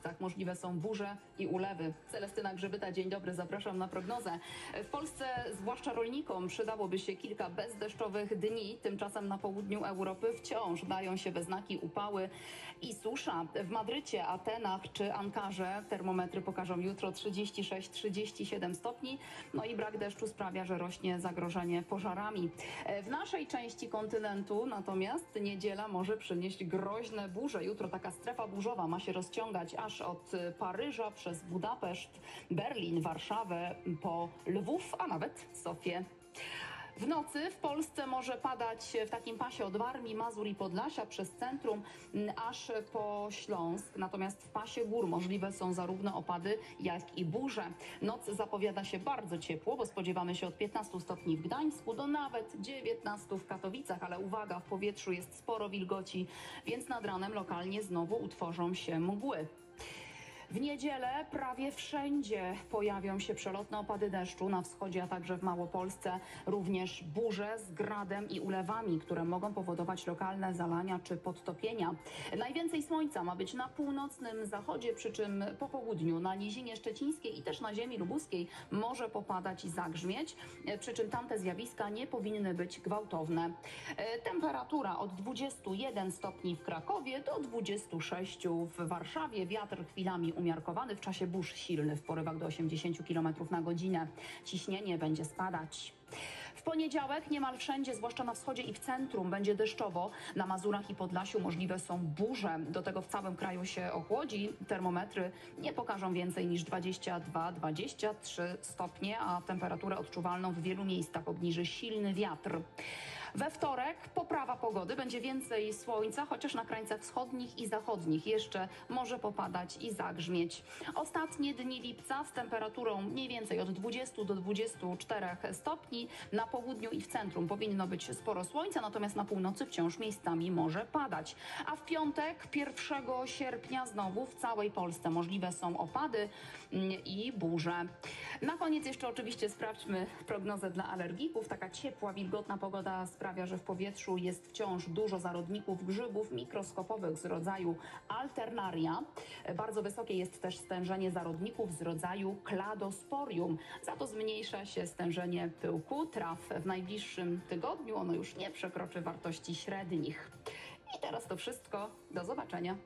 miejscach możliwe są burze i ulewy. Celestyna Grzybyta, dzień dobry, zapraszam na prognozę. W Polsce, zwłaszcza rolnikom, przydałoby się kilka bezdeszczowych dni. Tymczasem na południu Europy wciąż dają się we znaki upały i susza. W Madrycie, Atenach czy Ankarze termometry pokażą jutro 36-37 stopni. No i brak deszczu sprawia, że rośnie zagrożenie pożarami. W naszej części kontynentu natomiast niedziela może przynieść groźne burze. Jutro taka strefa burzowa ma się rozciągać aż od Paryża przez Budapeszt, Berlin, Warszawę po Lwów, a nawet Sofię. W nocy w Polsce może padać w takim pasie od Warmii, Mazur i Podlasia przez centrum aż po Śląsk. Natomiast w pasie gór możliwe są zarówno opady, jak i burze. Noc zapowiada się bardzo ciepło, bo spodziewamy się od 15 stopni w Gdańsku do nawet 19 w Katowicach, ale uwaga, w powietrzu jest sporo wilgoci, więc nad ranem lokalnie znowu utworzą się mgły. W niedzielę prawie wszędzie pojawią się przelotne opady deszczu na wschodzie, a także w Małopolsce. Również burze z gradem i ulewami, które mogą powodować lokalne zalania czy podtopienia. Najwięcej słońca ma być na północnym zachodzie, przy czym po południu na Nizinie Szczecińskiej i też na ziemi lubuskiej może popadać i zagrzmieć, przy czym tamte zjawiska nie powinny być gwałtowne. E, Temperatura od 21 stopni w Krakowie do 26 w Warszawie. Wiatr chwilami umiarkowany, w czasie burz silny w porywach do 80 km na godzinę. Ciśnienie będzie spadać. W poniedziałek niemal wszędzie, zwłaszcza na wschodzie i w centrum, będzie deszczowo. Na Mazurach i Podlasiu możliwe są burze. Do tego w całym kraju się ochłodzi. Termometry nie pokażą więcej niż 22-23 stopnie, a temperaturę odczuwalną w wielu miejscach obniży silny wiatr. We wtorek poprawa pogody, będzie więcej słońca, chociaż na krańcach wschodnich i zachodnich jeszcze może popadać i zagrzmieć. Ostatnie dni lipca z temperaturą mniej więcej od 20 do 24 stopni. Na południu i w centrum powinno być sporo słońca, natomiast na północy wciąż miejscami może padać. A w piątek, 1 sierpnia, znowu w całej Polsce możliwe są opady mm, i burze. Na koniec jeszcze oczywiście sprawdźmy prognozę dla alergików. Taka ciepła, wilgotna pogoda sprawia, że w powietrzu jest wciąż dużo zarodników grzybów mikroskopowych z rodzaju alternaria. Bardzo wysokie jest też stężenie zarodników z rodzaju kladosporium. Za to zmniejsza się stężenie pyłku W najbliższym tygodniu ono już nie przekroczy wartości średnich. I teraz to wszystko. Do zobaczenia.